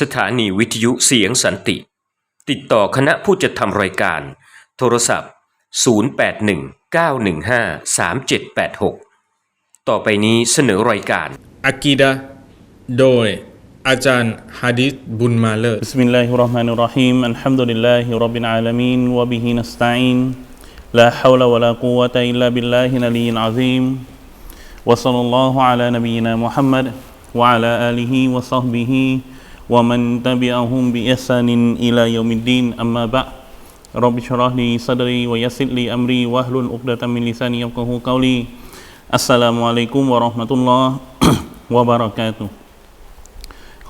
สถานีวิทยุเสียงสันติ ติดต่อคณะผู้จัดทำรายการ โทรศัพท์ 0819153786 ต่อไปนี้เสนอรายการอากีดะโดยอาจารย์ฮะดิษบุญมาเลอร์บิสมิลลาฮิรเราะห์มานิรเราะฮีมอัลฮัมดุลิลลาฮิร็อบบิลอาลามีนวะบิฮินัสตะอีนลาฮาวลาวะลากุวะตะอิลลาบิลลาฮินะลีนอะซีมวะศ็อลลัลลอฮุอะลานบีนามุฮัมมัดวะอะลาอาลิฮิวะศอฮบิฮิ ومن تبعهم بإحسان إلى يوم الدين أما بعد رب اشرح لي صدري ويسر لي أمري واحلل عقدة من لساني يفقهوا قولي السلام عليكم ورحمة الله وبركاته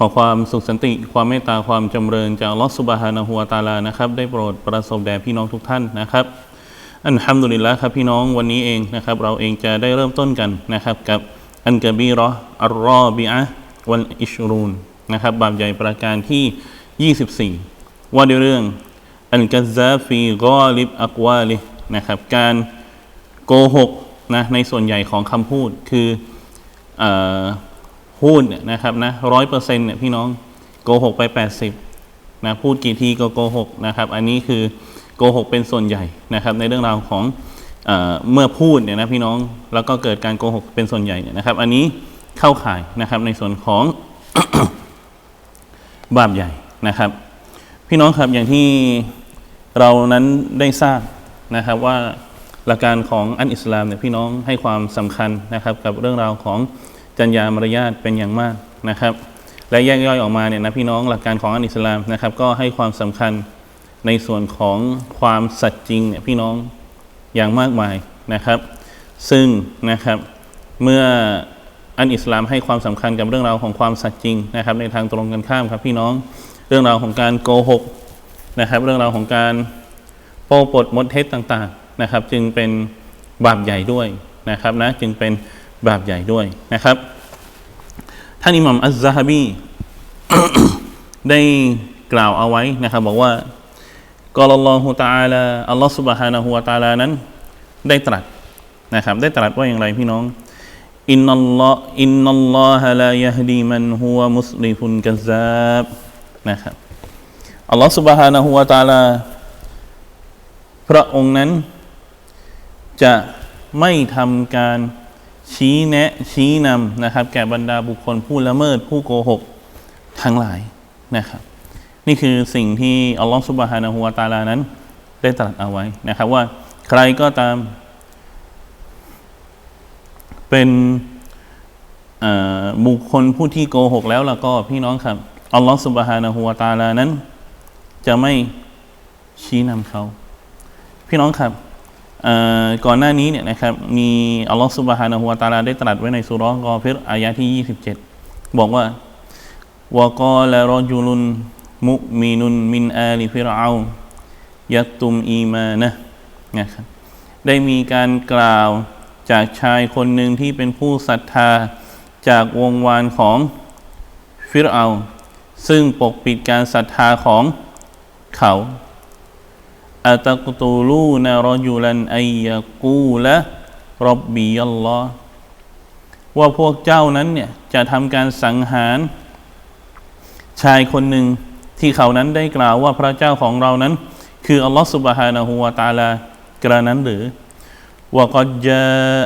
ขอความสุขสันติ ความเมตตาความจำเริญจากอัลลอฮฺสุบฮานะฮูวาตาลานะครับ ได้โปรดประสบแด่พี่น้องทุกท่านนะครับ อันฮัมดุลิลละครับพี่น้องวันนี้เองนะครับ เราเองจะได้เริ่มต้นกันนะครับ กับอันกะบีรออัลรอบิอะห์วัลอิชรูน นะครับบาปใหญ่ประการที่ 24 ว่าด้วยเรื่องอันกัซาฟีกอลิบอักวาลินะครับการโกหกนะในส่วนใหญ่ของคำพูดคืออพูดนะครับนะร้อยเปอร์เซ็นต์เนี่ยพี่น้องโกหกไป 80นะพูดกี่ทีก็โกหกนะครับอันนี้คือโกหกเป็นส่วนใหญ่นะครับในเรื่องราวของเอเมื่อพูดเนี่ยนะพี่น้องแล้วก็เกิดการโกหกเป็นส่วนใหญ่เนี่ยนะครับ อันนี้เข้าข่ายนะครับในส่วนของ บาปใหญ่นะครับ พี่น้องครับอย่างที่เรานั้นได้ทราบนะครับว่าหลักการของอันอิสลามเนี่ยพี่น้องให้ความสำคัญนะครับ กับเรื่องราวของจัญญามารยาทเป็นอย่างมากนะครับ และแยกย่อยออกมาเนี่ยนะพี่น้องหลักการของอันอิสลามนะครับ ก็ให้ความสำคัญในส่วนของความสัตย์จริงเนี่ยพี่น้องอย่างมากมายนะครับ ซึ่งนะครับเมื่อ อันอิสลามให้ความสำคัญกับเรื่องราวของความสัตย์จริงนะครับ ในทางตรงกันข้ามครับพี่น้องเรื่องราวของการโกหกนะครับ เรื่องราวของการโป้ปดมดเท็จต่างๆนะครับ จึงเป็นบาปใหญ่ด้วยนะครับนะจึงเป็นบาปใหญ่ด้วยนะครับ ท่านอิหมัมอัซซะฮะบีได้กล่าวเอาไว้นะครับ บอกว่ากอลลอฮุตาอาลาอัลลอฮฺสุบฮานะฮูวะตาลานั้น ได้ตรัสนะครับ ได้ตรัสว่าอย่างไรพี่น้อง อินนัลลอฮ์อินนัลลอฮะลายะฮดีมันฮุวมุสลิฟุนกัซซาบนะครับอัลลอฮฺสุบฮานะฮูวะตะอาลาพระองค์นั้น จะไม่ทำการชี้แนะชี้นำนะครับ แก่บรรดาบุคคลผู้ละเมิดผู้โกหกทั้งหลายนะครับ นี่คือสิ่งที่อัลลอฮฺสุบฮานะฮูวาตาลานั้น ได้ตรัสเอาไว้นะครับว่าใครก็ตาม เป็นเอ่อบุคคลผู้ที่โกหกแล้วแล้วก็พี่น้องครับอัลลอฮฺสุบฮานะฮูวาตาลานั้น จะไม่ชี้นำเขา พี่น้องครับก่อนหน้านี้เนี่ยนะครับมีอัลลอฮฺสุบฮานะฮูวาตาลาได้ตรัสไว้ในสุราะห์กอฟิรอายะที่ 27 บอกว่าวะกอลรอจุลุนมุมินุนมินอาลิฟิรเอายัตตุมอีมานะนะครับได้มีการกล่าว จากชายคนหนึ่งที่เป็นผู้ศรัทธาจากวงวานของฟิรเอา ซึ่งปกปิดการศรัทธาของเขาอัตกตูลูนารจุลันไอยยกูละรบบียัลลอฮ์ว่าพวกเจ้านั้นเนี่ย จะทำการสังหาร ชายคนหนึ่งที่เขานั้นได้กล่าวว่าพระเจ้าของเรานั้น คืออัลลอฮ์สุบฮานะฮูวาตาลากระนั้นหรือ ว่าก็จะ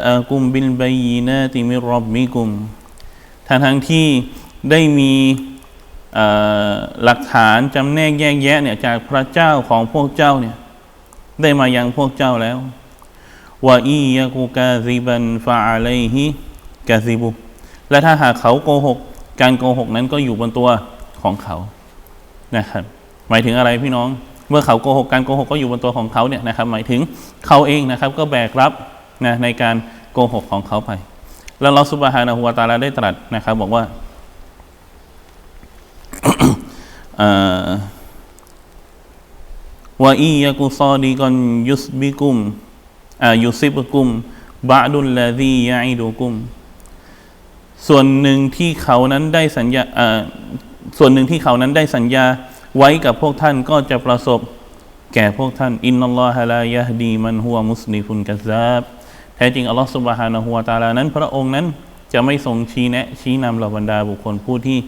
อากุมบิลบยีนาติมิรบมิกุมทั้งทั้งที่ได้มีหลักฐานจำแนกแยกแยะเนี่ยจากพระเจ้าของพวกเจ้าเนี่ยได้มายังพวกเจ้าแล้วว่าอียะกูกาซิบันฟาอะลัยฮิกาซิบุและถ้าหากเขาโกหก การโกหกนั้นก็อยู่บนตัวของเขานะครับหมายถึงอะไรพี่น้อง เมื่อเขาโกหกการโกหกก็อยู่บนตัวของเขาเนี่ยนะครับหมายถึงเขาเองนะครับก็แบกรับนะในการโกหกของเขาไป แล้วเราสุบฮานะฮูวาตาลาได้ตรัสนะครับบอกว่าว่าอียะกุซอดีกอนยุสบิกุมอ่ายุซิบกุมบะดุลลาซียะอิดุกุม ส่วนหนึ่งที่เขานั้นได้สัญญาอ่าส่วนหนึ่งที่เขานั้นได้สัญญา ไว้กับพวกท่านก็จะประสบแก่พวกท่าน อินนัลลอฮะลายะดีมันฮัวมุสลิฟุนกัซาบแท้จริงอัลลอฮฺสุบฮานะฮูวาตาลานั้น พระองค์นั้นจะไม่ทรงชี้แนะชี้นำเหล่าบรรดาบุคคลผู้ที่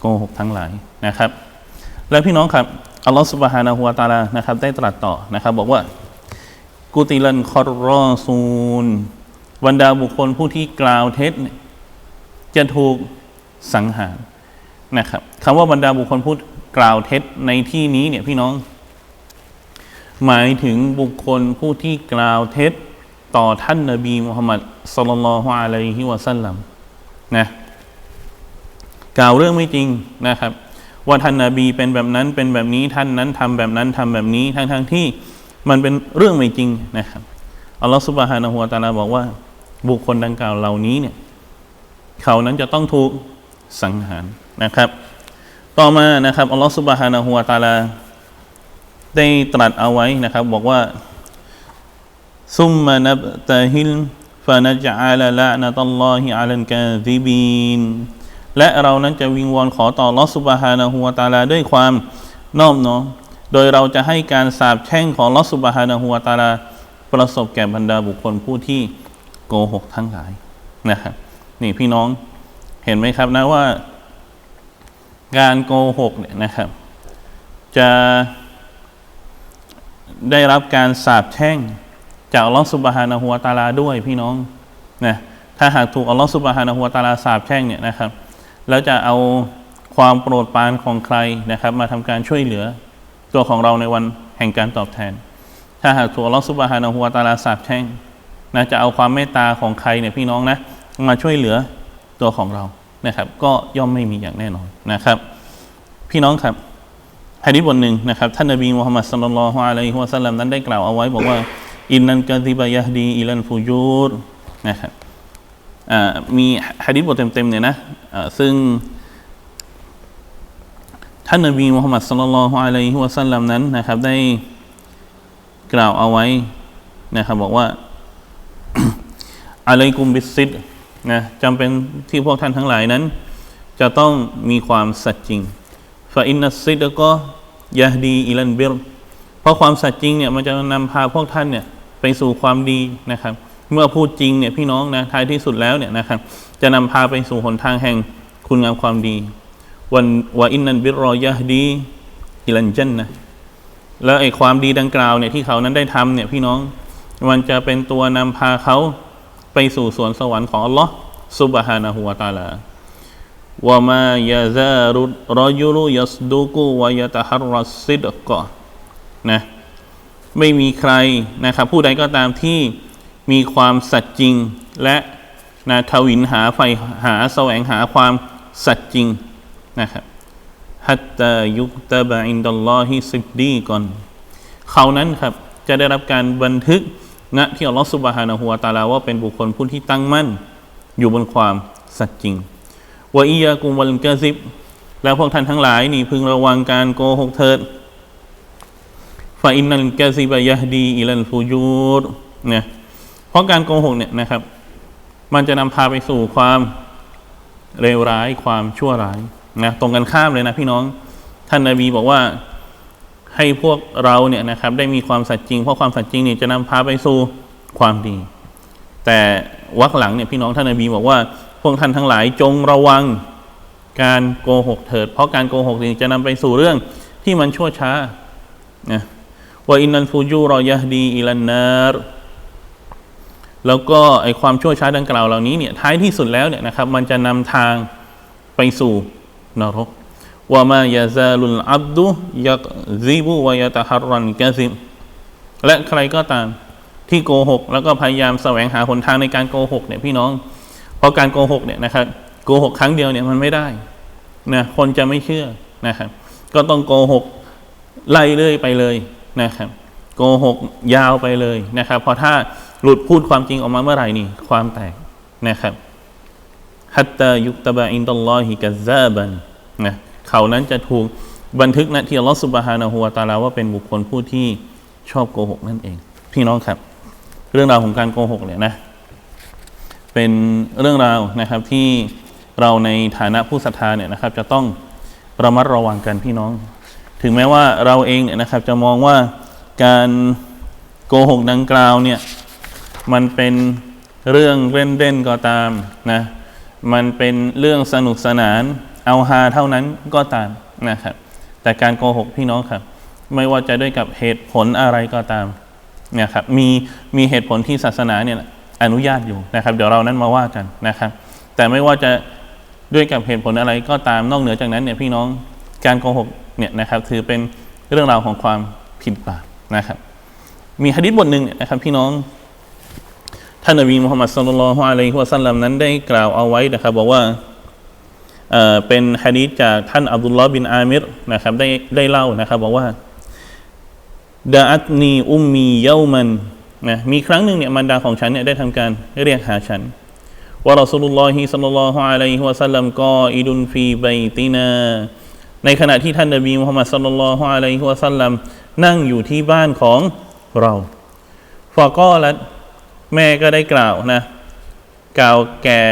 โกหกทั้งหลายนะครับ และพี่น้องครับอัลลอฮฺสุบฮานะฮูวาตาลานะครับได้ตรัสต่อนะครับ บอกว่ากุติลันคอรอซูลบรรดาบุคคลผู้ที่กล่าวเท็จจะถูกสังหารนะครับคำว่าบรรดาบุคคลผู้ กล่าวเท็จในที่นี้เนี่ยพี่น้อง หมายถึงบุคคลผู้ที่กล่าวเท็จต่อท่านนบีมุฮัมมัดสลลัลฮุอะลัยฮิวะสัลลัมนะกล่าวเรื่องไม่จริงนะครับ ว่าท่านนาบีเป็นแบบนั้นเป็นแบบนี้ท่านนั้นทำแบบนั้นทำแบบนี้ทั้งทั้งๆที่มันเป็นเรื่องไม่จริงนะครับอัลลอฮฺสุบฮานะฮูวะตาลาบอกว่า บุคคลดังกล่าวเหล่านี้เนี่ย เขานั้นจะต้องถูกสังหารนะครับ ต่อมานะครับอัลลอฮฺสุบฮานะฮูวะตาลา ได้ตรัสเอาไว้นะครับ บอกว่าซุมมานับตะฮิลฟานะจาลละนะตัลลอฮิอาลันกาซิบีนและเรานั้นจะวิงวอนขอต่อลอสุบฮานะฮูวาตาลาด้วยความนอบน้อมโดยเราจะให้การสาบแช่งของลอสุบฮานะฮูวาตาลา ประสบแก่บรรดาบุคคลผู้ที่โกหกทั้งหลายนะครับนี่พี่น้องเห็นไหมครับนะว่า การโกหกเนี่ยนะครับ จะได้รับการสาบแช่ง จากอัลลอฮฺสุบฮานะฮูวาตาลาด้วยพี่น้องนะถ้าหากถูกอัลลอฮฺสุบฮานะฮูวาตาลาสาบแช่งเนี่ยนะครับ แล้วจะเอาความโปรดปรานของใครนะครับ มาทำการช่วยเหลือตัวของเราในวันแห่งการตอบแทน ถ้าหากถูกอัลลอฮฺสุบฮานะฮูวาตาลาสาบแช่งนะจะเอาความเมตตาของใครเนี่ยพี่น้องนะมาช่วยเหลือตัวของเรา นะครับ ก็ย่อมไม่มีอย่างแน่นอนนะครับ พี่น้องครับฮะดิษบทหนึ่งนะครับ ท่านนบีมุฮัมมัดสุลลัลฮุอะลัยฮิวะสัลลัมนั้นได้กล่าวเอาไว้บอกว่า อินนันกะซิบะยะดีอิลันฟูจูรนะครับมีฮะดิษบทเต็มๆเนี่ยนะซึ่งท่านนบีมุฮัมมัดสุลลัลฮุอะลัยฮิวะสัลลัมนั้นนะครับ ได้กล่าวเอาไว้นะครับ บอกว่าอะลัยกุมบิสซิด นะจำเป็นที่พวกท่านทั้งหลายนั้น จะต้องมีความสัตย์จริงฟาอินนัสซิดก็ยะฮดีอิลันบิรเพราะความสัตย์จริงเนี่ยมันจะนำพาพวกท่านเนี่ยไปสู่ความดีนะครับ เมื่อพูดจริงเนี่ยพี่น้องนะท้ายที่สุดแล้วเนี่ยนะครับ จะนำพาไปสู่หนทางแห่งคุณงามความดีวันวะอินนันบิรรอยะฮดีอิลันจันนะแล้วไอ้ความดีดังกล่าวเนี่ยที่เขานั้นได้ทำเนี่ยพี่น้องมันจะเป็นตัวนำพาเขา ไปสู่สวนสวรรค์ของอัลลอฮ์ซุบฮานะฮูวะตาลาวะมายาซารุรอยุลยัสดุกุวายะตะฮัรรัสซิดกะนะไม่มีใครนะครับผู้ใดก็ตามที่มีความสัตย์จริง และนะทวินหาไฟหาแสวงหาความสัตย์จริงนะครับฮัตตายุกตะบะอินดัลลอฮิซิดดีก่อนเขานั้นครับจะได้รับการบันทึก ณที่อัลลอฮฺสุบฮานะฮูวะตาลาว่าเป็นบุคคลผู้ที่ตั้งมั่น อยู่บนความสัตย์จริงวะอียากุมวัลกาซิบ แล้วพวกท่านทั้งหลายนี่พึงระวังการโกหกเถิดฟาอินนัลกาซิบะยะฮดีอิลันฟูจูรเนี่ยเพราะการโกหกเนี่ยนะครับ มันจะนำพาไปสู่ความเลวร้ายความชั่วร้ายนะตรงกันข้ามเลยนะพี่น้อง ท่านนาบีบอกว่า ให้พวกเราเนี่ยนะครับได้มีความสัตย์จริง เพราะความสัตย์จริงเนี่ยจะนำพาไปสู่ความดี แต่วรรคหลังเนี่ยพี่น้องท่านนบีบอกว่า พวกท่านทั้งหลายจงระวังการโกหกเถิด เพราะการโกหกนี่จะนำไปสู่เรื่องที่มันชั่วช้านะว่าอินนันฟูจูรอยะฮดีอิลันนารแล้วก็ไอความชั่วช้าดังกล่าวเหล่านี้เนี่ยท้ายที่สุดแล้วเนี่ยนะครับ มันจะนำทางไปสู่นรก ว่ามา ยาซาลุลอับดุยักซิบุวายตะฮัรรันกะซิบและใครก็ตามที่โกหก แล้วก็พยายามแสวงหาหนทางในการโกหกเนี่ยพี่น้อง เพราะการโกหกเนี่ยนะครับโกหกครั้งเดียวเนี่ยมันไม่ได้นะคนจะไม่เชื่อนะครับ ก็ต้องโกหกไล่เรื่อยไปเลยนะครับ โกหกยาวไปเลยนะครับพราะถ้าหลุดพูดความจริงออกมาเมื่อไหร่นี่ความแตกนะครับฮัตตายุตบะอินตัลลอฮิกะซาบันนะ เขานั้นจะถูกบันทึกนะที่อัลลอฮฺสุบฮานะฮูวะตาลาว่าเป็นบุคคลผู้ที่ชอบโกหกนั่นเอง พี่น้องครับ เรื่องราวของการโกหกเนี่ยนะ เป็นเรื่องราวนะครับที่เราในฐานะผู้ศรัทธาเนี่ยนะครับ จะต้องระมัดระวังกันพี่น้อง ถึงแม้ว่าเราเองเนี่ยนะครับ จะมองว่าการโกหกดังกล่าวเนี่ยมันเป็นเรื่องเล่นๆก็ตามนะมันเป็นเรื่องสนุกสนาน เอาฮาเท่านั้นก็ตามนะครับ แต่การโกหกพี่น้องครับ ไม่ว่าจะด้วยกับเหตุผลอะไรก็ตามนะครับมีมีเหตุผลที่ศาสนาเนี่ยอนุญาตอยู่นะครับ เดี๋ยวเรานั้นมาว่ากันนะครับ แต่ไม่ว่าจะด้วยกับเหตุผลอะไรก็ตามนอกเหนือจากนั้นเนี่ยพี่น้องการโกหกเนี่ยนะครับถือเป็นเรื่องราวของความผิดบาปนะครับ มีฮะดิษบทหนึ่งนะครับพี่น้องท่านนบีมุฮัมมัดสุลลัลลอฮุอะลัยฮิวะสัลลัมนั้นได้กล่าวเอาไว้นะครับ บอกว่า เเป็นฮะดีษจากท่านอับดุลลอฮ์บินอามิรนะครับได้ได้เล่านะครับบอกว่าดาอัตนีอุมมีเยามันนะมีครั้งหนึ่งเนี่ยมารดาของฉันเนี่ยได้ทำการเรียกหาฉันว่ารอสูลุลลอฮิสัลลัลลอฮุอะลัยฮิวะสัลลัมกออิดุนฟีบัยตินา ในขณะที่ท่านนบีมุฮัมมัดสัลลัลลอฮุอะลัยฮิวะสัลลัมนั่งอยู่ที่บ้านของเราฟะกอลัดแม่ก็ได้กล่าวนะ กล่าวแก่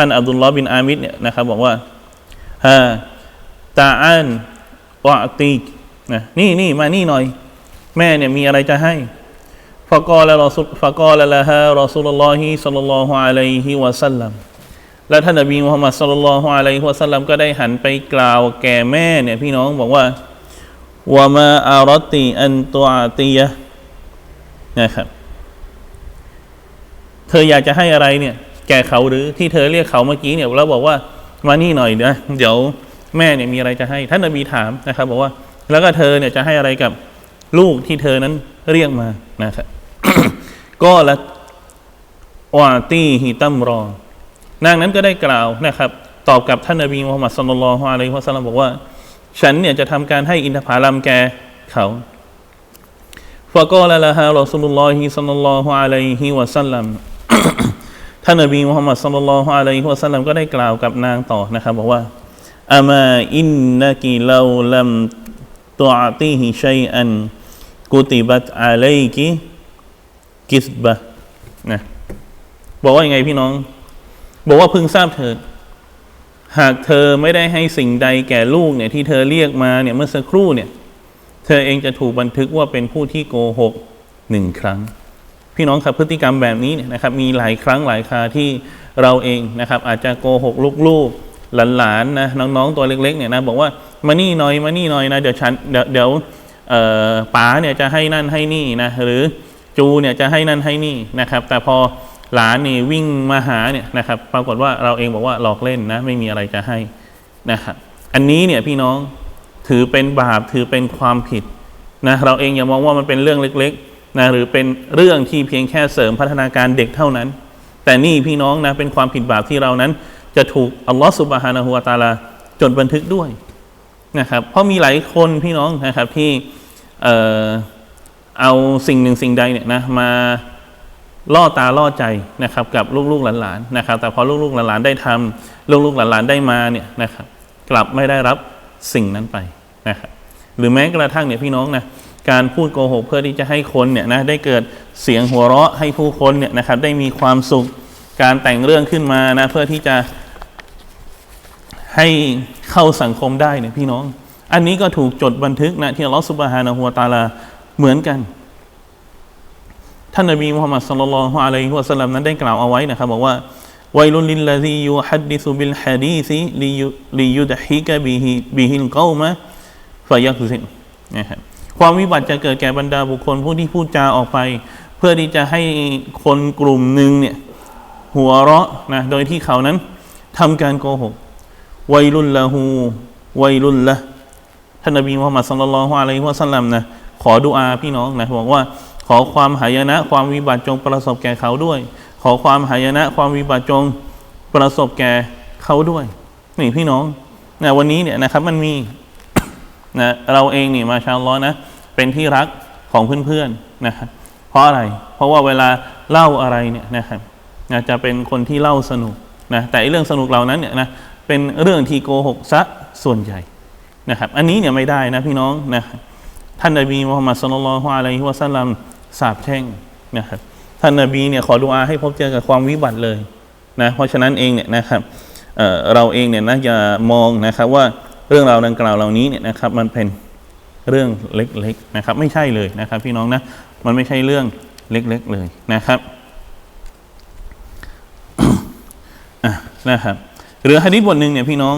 ท่านอับดุลลอฮ์บินอามิดเนี่ยนะครับบอกว่าฮาตาอันวะตีนะนี่นี่มานี่หน่อย แม่เนี่ยมีอะไรจะให้ฟะกอละรอซุฟะกอละละฮะรอซุลลอฮิสัลลัลลอฮุอะลัยฮิวะสัลลัมและท่านนบีมุฮัมมัดสัลลัลลอฮุอะลัยฮิวะสัลลัมก็ได้หันไปกล่าวแก่แม่เนี่ยพี่น้องบอกว่าวะมาอารติอันตัวตียะนะครับ เธออยากจะให้อะไรเนี่ย แก่เขาหรือที่เธอเรียกเขาเมื่อกี้เนี่ยแล้วบอกว่ามานี่หน่อยนะเดี๋ยวแม่เนี่ยมีอะไรจะให้ ท่านนบีถามนะครับ บอกว่า แล้วก็เธอเนี่ยจะให้อะไรกับลูกที่เธอนั้นเรียกมานะครับก็ละวาตีฮิตัมรอ นางนั้นก็ได้กล่าวนะครับ ตอบกับท่านนบีมุฮัมมัดสุลลัลฮุอะลัยฮิวะสัลลัมบอกว่า ฉันเนี่ยจะทำการให้อินทผลัมแก่เขาฟะกอละละฮะรอสุลลอฮิสัลลัลลอฮุอะลัยฮิวะสัลลัม ท่านนบีมุฮัมมัดสุลลัลฮุอะลัยฮิวะสัลลัมก็ได้กล่าวกับนางต่อนะครับ บอกว่าอามาอินนักิลาลัมตุอติฮิชัยอันกุติบัตอะลัยกิกิสบะนะบอกว่ายังไงพี่น้อง บอกว่าพึงทราบเถิดหากเธอไม่ได้ให้สิ่งใดแก่ลูกเนี่ยที่เธอเรียกมาเนี่ยเมื่อสักครู่เนี่ย เธอเองจะถูกบันทึกว่าเป็นผู้ที่โกหกหนึ่งครั้ง พี่น้องครับพฤติกรรมแบบนี้เนี่ยนะครับมีหลายครั้งหลายคาที่เราเองนะครับอาจจะโกหกลูกๆหลานๆนะน้องๆตัวเล็กๆเนี่ยนะบอกว่ามานี่หน่อยมานี่หน่อยนะเดี๋ยวฉันเดี๋ยวเดี๋ยวป๋าเนี่ยจะให้นั่นให้นี่นะหรือจูเนี่ยจะให้นั่นให้นี่นะครับ แต่พอหลานนี่วิ่งมาหาเนี่ยนะครับปรากฏว่าเราเองบอกว่าหลอกเล่นนะไม่มีอะไรจะให้นะครับอันนี้เนี่ยพี่น้องถือเป็นบาปถือเป็นความผิดนะเราเองอย่ามองว่ามันเป็นเรื่องเล็ก นะหรือเป็นเรื่องที่เพียงแค่เสริมพัฒนาการเด็กเท่านั้น แต่นี่พี่น้องนะเป็นความผิดบาปที่เรานั้น จะถูกอัลลอฮฺสุบฮานะฮูวาตาลาจดบันทึกด้วยนะครับเพราะมีหลายคนพี่น้องนะครับที่เออเอาสิ่งหนึ่งสิ่งใดเนี่ยนะมาล่อตาล่อใจนะครับ กับลูกๆหลานๆนะครับ แต่พอลูกๆหลานๆได้ทำลูกๆหลานๆได้มาเนี่ยนะครับ กลับไม่ได้รับสิ่งนั้นไปนะครับหรือแม้กระทั่งเนี่ยพี่น้องนะ การพูดโกหกเพื่อที่จะให้คนเนี่ยนะได้เกิดเสียงหัวเราะให้ผู้คนเนี่ยนะครับได้มีความสุขการแต่งเรื่องขึ้นมานะเพื่อที่จะให้เข้าสังคมได้เนี่ยพี่น้อง อันนี้ก็ถูกจดบันทึกนะที่อัลลอฮฺสุบฮานะฮูวตาลาเหมือนกัน ท่านนบีมุฮัมมัดสุลลัลฮุอะลัยฮิวะสัลลัมนั้นได้กล่าวเอาไว้นะครับบอกว่าวัยลุลิลลาซียูฮัดดิซุบิลฮะดีซิลิยุลิยุดฮิกะบิฮิบิฮิลกอมะฟายักซินนะครับ ความวิบัติจะเกิดแก่บรรดาบุคคลผู้ที่พูดจาออกไป เพื่อที่จะให้คนกลุ่มหนึ่งเนี่ยหัวเราะนะโดยที่เขานั้นทำการโกหกวัยลุลละหูวัยลุลละท่านนบีมุฮัมมัดสุลลัลลอฮุอะลัยฮิวะสัลลัมนะขอดุอาพี่น้องนะบอกว่าขอความหายนะ ความวิบัติจงประสบแก่เขาด้วย ขอความหายนะ ความวิบัติจงประสบแก่เขาด้วย นี่พี่น้องนะวันนี้เนี่ยนะครับมันมี นะเราเองนี่มาชาลลอนะเป็นที่รักของเพื่อนๆนะครับเพราะอะไร เพราะว่าเวลาเล่าอะไรเนี่ยนะครับนะจะเป็นคนที่เล่าสนุกนะแต่เรื่องสนุกเหล่านั้นเนี่ยนะเป็นเรื่องที่โกหกซะส่วนใหญ่นะครับอันนี้เนี่ยไม่ได้นะพี่น้องนะครับท่านนบีมุฮัมมัดสุลลัลฮุอะลัยฮิวะสัลลัมสาบแช่งนะครับท่านนบีเนี่ยขอดุอาให้พบเจอกับความวิบัติเลยนะเพราะฉะนั้นเองเนี่ยนะครับเเราเองเนี่ยนะจะมองนะครับว่า เรื่องราวดังกล่าวเหล่านี้เนี่ยนะครับมันเป็นเรื่องเล็กๆนะครับ ไม่ใช่เลยนะครับ พี่น้องนะมันไม่ใช่เรื่องเล็กๆเลยนะครับนะครับหรือฮะดิษบทหนึ่งเนี่ยพี่น้อง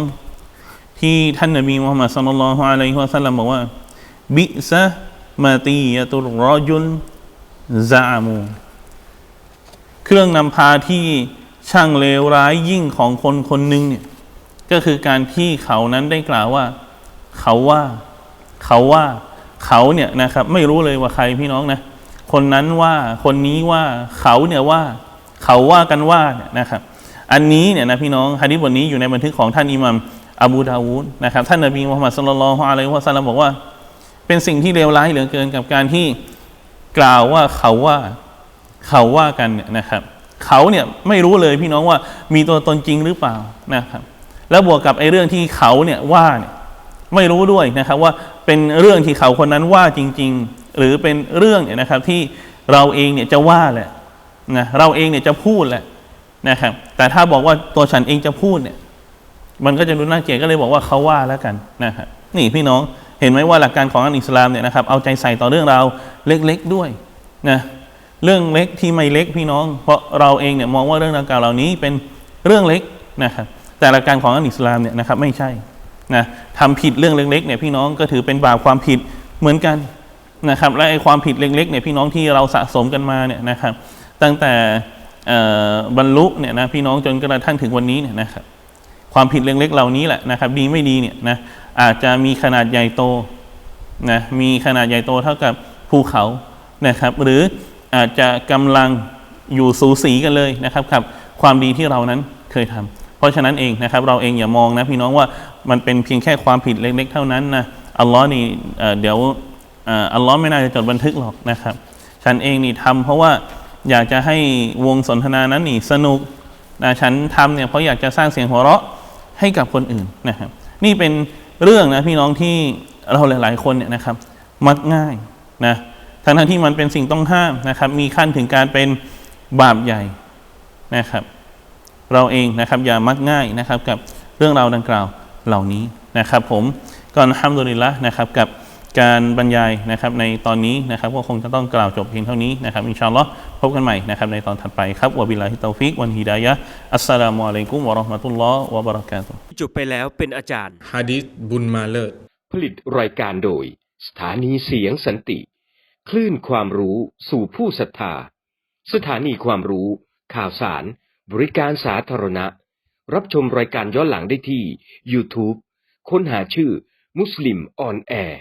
ที่ท่านนบีมุฮัมมัดสุลลัลลอฮุอะลัยฮิวะสัลลัมบอกว่า บิซะมาตียะตุรรอจุลซามู เครื่องนำพาที่ช่างเลวร้ายยิ่งของคนคนหนึ่งเนี่ย ก็คือการที่เขานั้นได้กล่าวว่า เขาว่าเขาว่าเขาเนี่ยนะครับ ไม่รู้เลยว่าใครพี่น้องนะคนนั้นว่าคนนี้ว่าเขาเนี่ยว่า เขาว่ากันว่าเนี่ยนะครับอันนี้เนี่ยนะพี่น้องฮะดิษบทนี้อยู่ในบันทึกของท่านอิหมัมอบูดาวูดนะครับท่านนบีมุฮัมมัดสุลลัลฮุอะลัยฮิวะสัลลัมบอกว่า เป็นสิ่งที่เลวร้ายเหลือเกินกับการที่กล่าวว่าเขาว่าเขาว่ากันเนี่ยนะครับ เขาเนี่ยไม่รู้เลยพี่น้องว่ามีตัวตนจริงหรือเปล่านะครับ แล้วบวกกับไอ้เรื่องที่เขาเนี่ยว่าเนี่ยไม่รู้ด้วยนะครับว่าเป็นเรื่องที่เขาคนนั้นว่าจริง ๆ หรือเป็นเรื่องเนี่ยนะครับที่เราเองเนี่ยจะว่าแหละนะเราเองเนี่ยจะพูดแหละนะครับแต่ถ้าบอกว่าตัวฉันเองจะพูดเนี่ย มันก็จะดูน่าเกลียดก็เลยบอกว่าเขาว่าแล้วกันนะครับนี่พี่น้องเห็นไหมว่าหลักการของอันอิสลามเนี่ยนะครับเอาใจใส่ต่อเรื่องราวเล็กๆด้วยนะเรื่องเล็กที่ไม่เล็กพี่น้อง เพราะเราเองเนี่ยมองว่าเรื่องดังกล่าวเหล่านี้เป็นเรื่องเล็กนะครับ แต่หลักการของอันอิสลามเนี่ยนะครับไม่ใช่นะทำผิดเรื่องเล็กๆเนี่ยพี่น้องก็ถือเป็นบาปความผิดเหมือนกันนะครับและไอ้ความผิดเล็กๆเนี่ยพี่น้องที่เราสะสมกันมาเนี่ยนะครับ ตั้งแต่บรรลุเนี่ยนะพี่น้องจนกระทั่งถึงวันนี้เนี่ยนะครับ ความผิดเล็กๆเหล่านี้แหละนะครับ ดีไม่ดีเนี่ยนะอาจจะมีขนาดใหญ่โตนะมีขนาดใหญ่โตเท่ากับภูเขานะครับ หรืออาจจะกำลังอยู่สูสีกันเลยนะครับกับ ความดีที่เรานั้นเคยทำ เพราะฉะนั้นเองนะครับเราเองอย่ามองนะพี่น้องว่ามันเป็นเพียงแค่ความผิดเล็ก ๆ เท่านั้นนะอัลลอฮ์นี่เเดี๋ยวอัลลอฮ์ไม่น่าจะจดบันทึกหรอกนะครับ ฉันเองนี่ทำเพราะว่าอยากจะให้วงสนทนานั้นนี่สนุกนะฉันทำเนี่ยเพราะอยากจะสร้างเสียงหัวเราะให้กับคนอื่นนะครับ นี่เป็นเรื่องนะพี่น้องที่เราหลาย ๆ คนเนี่ยนะครับ มักง่ายนะทั้งทั้งที่มันเป็นสิ่งต้องห้ามนะครับ มีขั้นถึงการเป็นบาปใหญ่นะครับ เราเองนะครับอย่ามักง่ายนะครับกับเรื่องราวดังกล่าวเหล่านี้นะครับผมก่อนห้ามดุลิลละนะครับกับการบรรยายนะครับในตอนนี้นะครับก็คงจะต้องกล่าวจบเพียงเท่านี้นะครับอินชาอัลลอฮ์พบกันใหม่นะครับในตอนถัดไปครับวะบิลลาฮิตตอฟิกวันฮิดายะห์อัสสลามุอะลัยกุมวะเราะห์มะตุลลอฮ์วะบะเราะกาตุฮ์จบไปแล้วเป็นอาจารย์ฮะดิษบุญมาเลิศผลิตรายการโดย สถานีเสียงสันติ คลื่นความรู้สู่ผู้ศรัทธา สถานีความรู้ ข่าวสาร บริการสาธารณะ รับชมรายการย้อนหลังได้ที่ YouTube ค้นหาชื่อมุสลิมออนแอร์